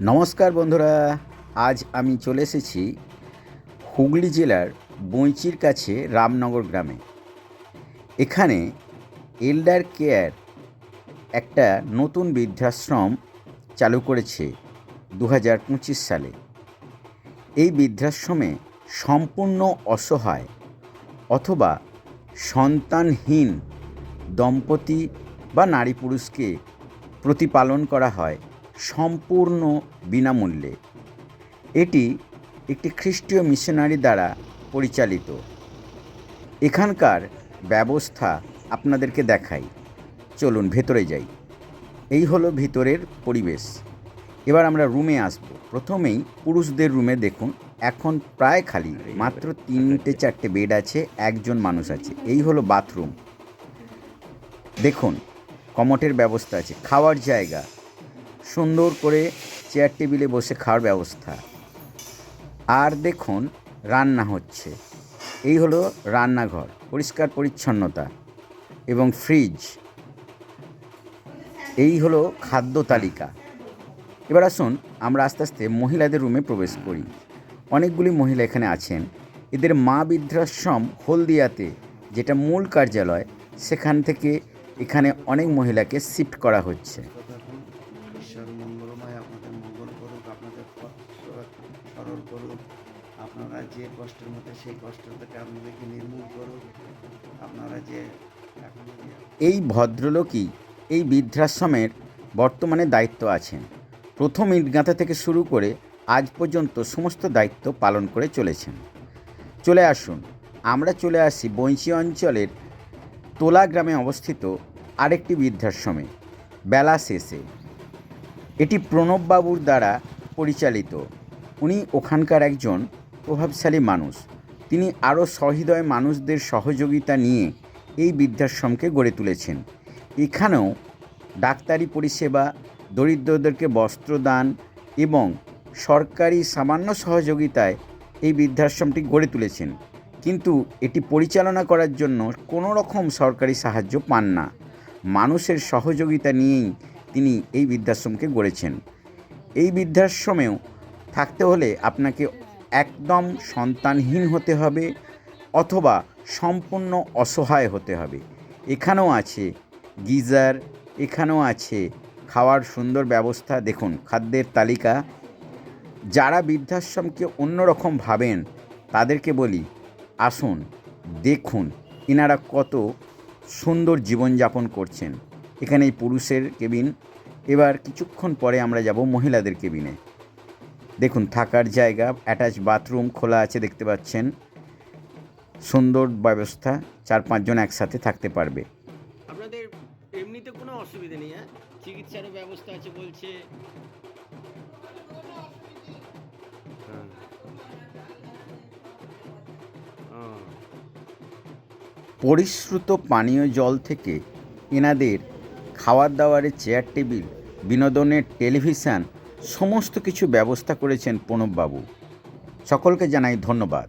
নমস্কার বন্ধুরা, আজ আমি চলে এসেছি হুগলি জেলার বইচির কাছে রামনগর গ্রামে। এখানে এল্ডার কেয়ার একটা নতুন বৃদ্ধাশ্রম চালু করেছে দু হাজার পঁচিশ সালে। এই বৃদ্ধাশ্রমে সম্পূর্ণ অসহায় অথবা সন্তানহীন দম্পতি বা নারী পুরুষকে প্রতিপালন করা হয়। সম্পূর্ণ বিনামূল্যে। এটি একটি খ্রিস্টীয় মিশনারি দ্বারা পরিচালিত। এখানকার ব্যবস্থা আপনাদেরকে দেখাই। চলুন ভেতরে যাই। এই হলো ভিতরের পরিবেশ। এবার আমরা রুমে আসব। প্রথমেই পুরুষদের রুমে দেখুন, এখন প্রায় খালি, মাত্র তিনটে চারটে বেড আছে, একজন মানুষ আছে। এই হলো বাথরুম। দেখুন, কমটের ব্যবস্থা আছে, খাওয়ার জায়গা। সুন্দর করে চেয়ার টেবিলে বসে খাওয়ার ব্যবস্থা। আর দেখুন, রান্না হচ্ছে। এই হলো রান্নাঘর, পরিষ্কার পরিচ্ছন্নতা এবং ফ্রিজ এই হলো খাদ্য তালিকা। এবার আসুন, আমরা আস্তে আস্তে মহিলাদের রুমে প্রবেশ করি। অনেকগুলি মহিলা এখানে আছেন। এদের মা বৃদ্ধাশ্রম হলদিয়াতে, যেটা মূল কার্যালয়, সেখান থেকে এখানে অনেক মহিলাকে শিফট করা হচ্ছে। ঈশ্বর মঙ্গলময় আপনাদের মঙ্গল করুক আপনাদের সরল করুক। আপনারা যে কষ্টের মধ্যে, সেই কষ্ট থেকে আপনাদেরকে নির্মূল করুক। আপনারা যে এই ভদ্রলোকই এই বৃদ্ধাশ্রমের বর্তমানে দায়িত্ব আছেন। প্রথম ইটগাঁথা থেকে শুরু করে আজ পর্যন্ত সমস্ত দায়িত্ব পালন করে চলেছেন। চলে আসুন, আমরা চলে আসি বৈঁচি অঞ্চলের তোলা গ্রামে অবস্থিত আরেকটি বৃদ্ধাশ্রমে। বেলা শেষে। এটি প্রণববাবুর দ্বারা পরিচালিত। উনি ওখানকার একজন প্রভাবশালী মানুষ। তিনি আরও সহৃদয় মানুষদের সহযোগিতা নিয়ে এই বৃদ্ধাশ্রমকে গড়ে তুলেছেন। এখানেও ডাক্তারি পরিষেবা, দরিদ্রদেরকে বস্ত্রদান এবং সরকারি সামান্য সহযোগিতায় এই বৃদ্ধাশ্রমটি গড়ে তুলেছেন। কিন্তু এটি পরিচালনা করার জন্য কোনো রকম সরকারি সাহায্য পান না। মানুষের সহযোগিতা নিয়েই তিনি এই বৃদ্ধাশ্রমকে গড়েছেন। এই বৃদ্ধাশ্রমেও থাকতে হলে আপনাকে একদম সন্তানহীন হতে হবে অথবা সম্পূর্ণ অসহায় হতে হবে। এখানেও আছে গিজার, এখানেও আছে খাওয়ার সুন্দর ব্যবস্থা। দেখুন, খাদ্যের তালিকা। যারা বৃদ্ধাশ্রমকে অন্যরকম ভাবেন, তাদেরকে বলি, আসুন, দেখুন এনারা কত সুন্দর জীবনযাপন করছেন। এখানে এই পুরুষের কেবিন। এবার কিছুক্ষণ পরে আমরা যাব মহিলাদের কেবিনে। দেখুন থাকার জায়গা অ্যাটাচ বাথরুম খোলা আছে দেখতে পাচ্ছেন। সুন্দর ব্যবস্থা চার পাঁচজন একসাথে থাকতে পারবে। আপনাদের এমনিতে কোনো অসুবিধা নেই হ্যাঁ? চিকিৎসারও ব্যবস্থা আছে বলছে। পরিশ্রুত পানীয় জল থেকে এনাদের খাওয়ার দাওয়ারের চেয়ার টেবিল বিনোদনের টেলিভিশন সমস্ত কিছু ব্যবস্থা করেছেন প্রণববাবু। সকলকে জানাই ধন্যবাদ।